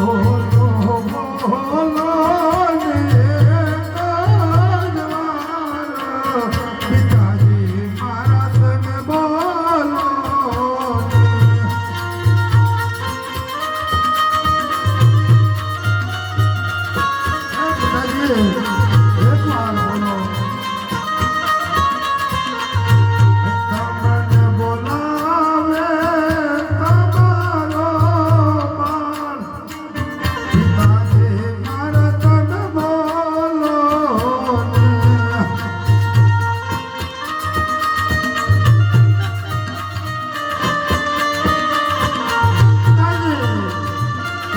બોલો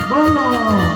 બોલો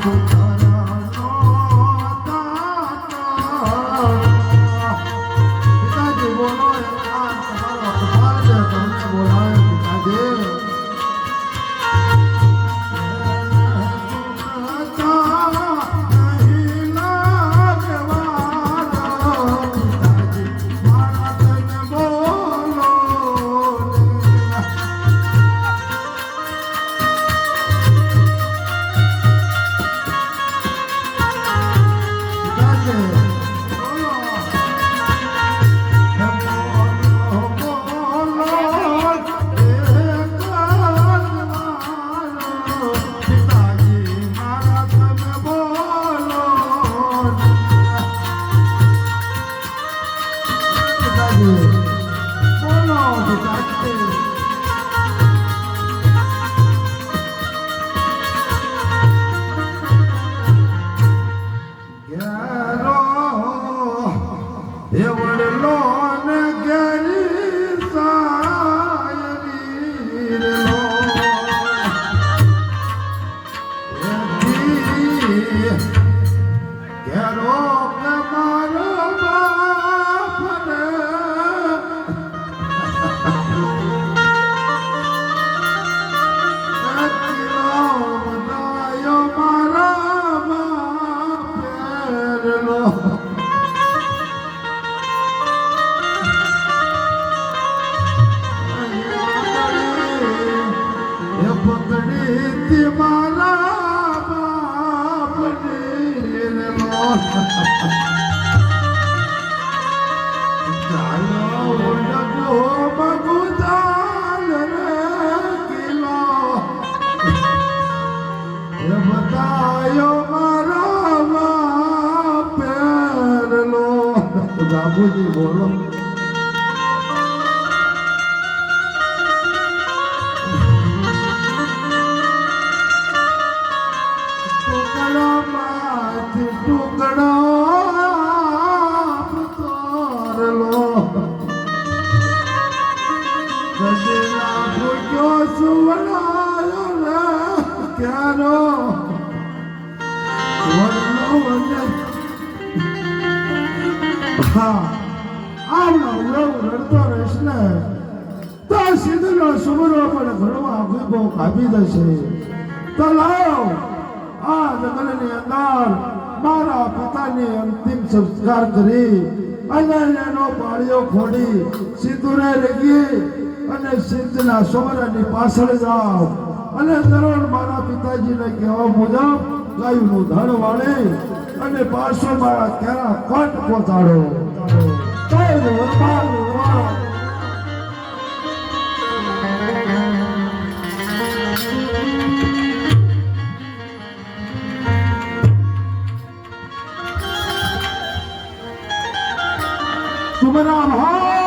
છે તમને પિતાજી પિતાજી. વડલો ને ઘેરી સાયરી લો. ઘેરો બાબુજી બોલો ટુકડો માંથી ટુકડો તોરલો ગજેલા ભૂખ્યો સુવડાયો રે ક્યારો વડલો વને હા. આવડો ઉડવ રડતો રહીશ ને તો સીધલો સુમરો પણ ઘરમાં ભૂભો કાપી દેશે. તો લાવ, આ જંગલની અંદર મારા પિતાની અંતિમ સંસ્કાર કરી અને એનો પાળીઓ ખોડી સિદ્ધુને રેગી અને સિંધના સોમરાની પાછળ જાઓ. અને દરરોજ મારા પિતાજીને કહેવા મુજબ ગાયનું ધણ અને પાછો મારા કોટ પહોંચાડો Sumanam Har